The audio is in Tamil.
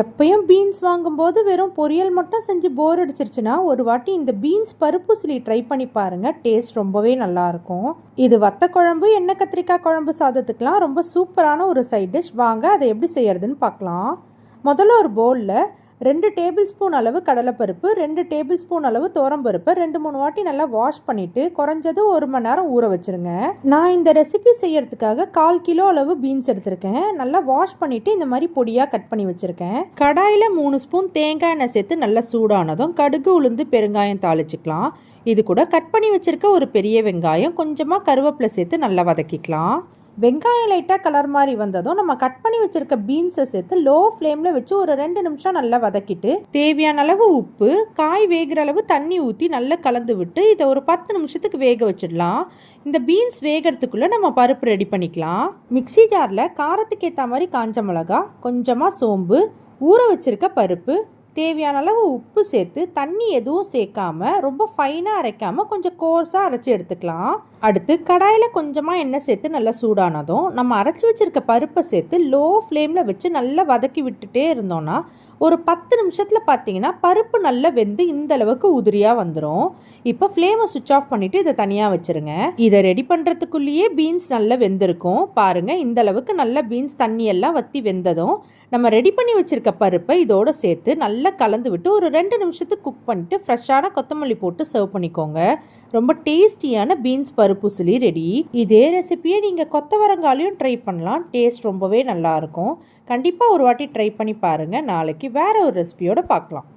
எப்பயும் பீன்ஸ் வாங்கும்போது வெறும் பொரியல் மட்டும் செஞ்சு போர் அடிச்சிருச்சுன்னா ஒரு வாட்டி இந்த பீன்ஸ் பருப்பு சிலி ட்ரை பண்ணி பாருங்க. டேஸ்ட் ரொம்பவே நல்லா இருக்கும் இது வத்த குழம்பு எண்ணெய் கத்திரிக்காய் குழம்பு சாதத்துக்கெலாம் ரொம்ப சூப்பரான ஒரு சைட் டிஷ் வாங்க அதை எப்படி செய்யறதுன்னு பார்க்கலாம். முதல்ல ஒரு பவுலில் ரெண்டு டேபிள் ஸ்பூன் அளவு கடலைப்பருப்பு ரெண்டு டேபிள் ஸ்பூன் அளவு பருப்பு ரெண்டு மூணு வாட்டி நல்லா வாஷ் பண்ணிவிட்டு குறைஞ்சது ஒரு மணி நேரம் ஊற வச்சுருங்க. நான் இந்த ரெசிபி செய்யறதுக்காக கால் கிலோ அளவு பீன்ஸ் எடுத்திருக்கேன். நல்லா வாஷ் பண்ணிவிட்டு இந்த மாதிரி பொடியாக கட் பண்ணி வச்சுருக்கேன். கடாயில் மூணு ஸ்பூன் தேங்காய் எண்ணெய் சேர்த்து நல்லா சூடானதும் கடுகு உளுந்து பெருங்காயம் தாளிச்சிக்கலாம். இது கூட கட் பண்ணி வச்சுருக்க ஒரு பெரிய வெங்காயம் கொஞ்சமாக கருவேப்பிலை சேர்த்து நல்லா வதக்கிக்கலாம். வெங்காயம் லைட்டாக கலர் மாதிரி வந்ததும் நம்ம கட் பண்ணி வச்சுருக்க பீன்ஸை சேர்த்து லோ ஃப்ளேமில் வச்சு ஒரு ரெண்டு நிமிஷம் நல்லா வதக்கிட்டு தேவையான அளவு உப்பு காய் வேகிற அளவு தண்ணி ஊற்றி நல்லா கலந்து விட்டு இதை ஒரு பத்து நிமிஷத்துக்கு வேக வச்சிடலாம். இந்த பீன்ஸ் வேகிறதுக்குள்ளே நம்ம பருப்பு ரெடி பண்ணிக்கலாம். மிக்சி ஜாரில் காரத்துக்கு ஏற்ற மாதிரி காஞ்ச மிளகா கொஞ்சமாக சோம்பு ஊற வச்சிருக்க பருப்பு தேவையான அளவு உப்பு சேர்த்து தண்ணி எதுவும் சேர்க்காம ரொம்ப ஃபைனாக அரைக்காமல் கொஞ்சம் கோர்ஸாக அரைச்சி எடுத்துக்கலாம். அடுத்து கடாயில் கொஞ்சமாக எண்ணெய் சேர்த்து நல்லா சூடானதும் நம்ம அரைச்சி வச்சுருக்க பருப்பை சேர்த்து லோ ஃப்ளேமில் வச்சு நல்லா வதக்கி விட்டுட்டே இருந்தோம்னா ஒரு பத்து நிமிஷத்தில் பார்த்தீங்கன்னா பருப்பு நல்லா வெந்து இந்த அளவுக்கு உதிரியாக வந்துடும் இப்போ ஃப்ளேமை சுவிச் ஆஃப் பண்ணிவிட்டு இதை தனியாக வச்சுருங்க. இதை ரெடி பண்ணுறதுக்குள்ளேயே பீன்ஸ் நல்லா வெந்திருக்கும். பாருங்கள் இந்த அளவுக்கு நல்லா பீன்ஸ் தண்ணியெல்லாம் வற்றி வெந்ததும் நம்ம ரெடி பண்ணி வச்சுருக்க பருப்பை இதோடு சேர்த்து நல்லா கலந்து விட்டு ஒரு ரெண்டு நிமிஷத்துக்கு குக் பண்ணிட்டு ஃப்ரெஷ்ஷான கொத்தமல்லி போட்டு சர்வ் பண்ணிக்கோங்க. ரொம்ப டேஸ்டியான பீன்ஸ் பருப்பு சிலி ரெடி இதே ரெசிபியை நீங்கள் கொத்தவரங்காலையும் ட்ரை பண்ணலாம். டேஸ்ட் ரொம்பவே நல்லாயிருக்கும் கண்டிப்பாக ஒரு வாட்டி ட்ரை பண்ணி பாருங்கள் நாளைக்கு வேறு ஒரு ரெசிபியோடு பார்க்கலாம்.